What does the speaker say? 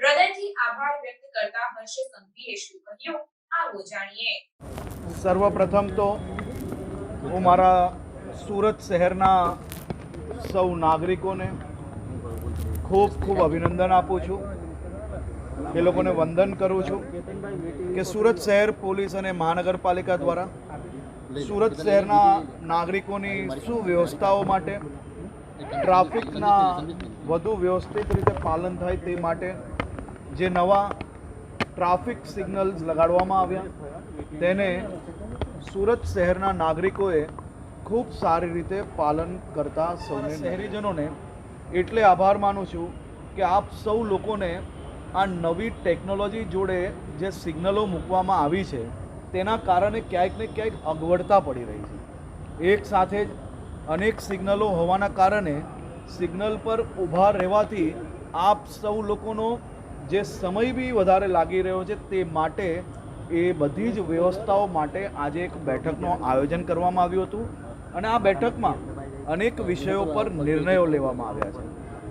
હૃદયથી આભાર વ્યક્ત કરતા હર્ષ સંઘવીએ શું કહ્યું? આવો જાણીએ. સર્વપ્રથમ તો હું મારા સુરત શહેરના સૌ નાગરિકોને ખૂબ ખૂબ અભિનંદન આપું છું. એ લોકોને વંદન કરું છું કે સુરત શહેર પોલીસ અને મહાનગરપાલિકા દ્વારા સુરત શહેરના નાગરિકોની સુવ્યવસ્થાઓ માટે ટ્રાફિકના વધુ વ્યવસ્થિત રીતે પાલન થાય તે માટે જે નવા ટ્રાફિક સિગ્નલ્સ લગાડવામાં આવ્યા તેને સુરત શહેરના નાગરિકોએ ખૂબ સારી રીતે પાલન કરતા સૌને શહેરીજનોને એટલે આભાર માનું છું કે આપ સૌ લોકોને આ નવી ટેકનોલોજી જોડે જે સિગ્નલો મૂકવામાં આવી છે તેના કારણે ક્યાંક ને ક્યાંક અગવડતા પડી રહી છે. એક સાથે જ અનેક સિગ્નલો હોવાના કારણે સિગ્નલ પર ઊભા રહેવાથી આપ સૌ લોકોનો જે સમય બી વધારે લાગી રહ્યો છે તે માટે એ બધી જ વ્યવસ્થાઓ માટે આજે એક બેઠકનું આયોજન કરવામાં આવ્યું હતું. અને આ બેઠકમાં અનેક વિષયો પર નિર્ણયો લેવામાં આવ્યા છે.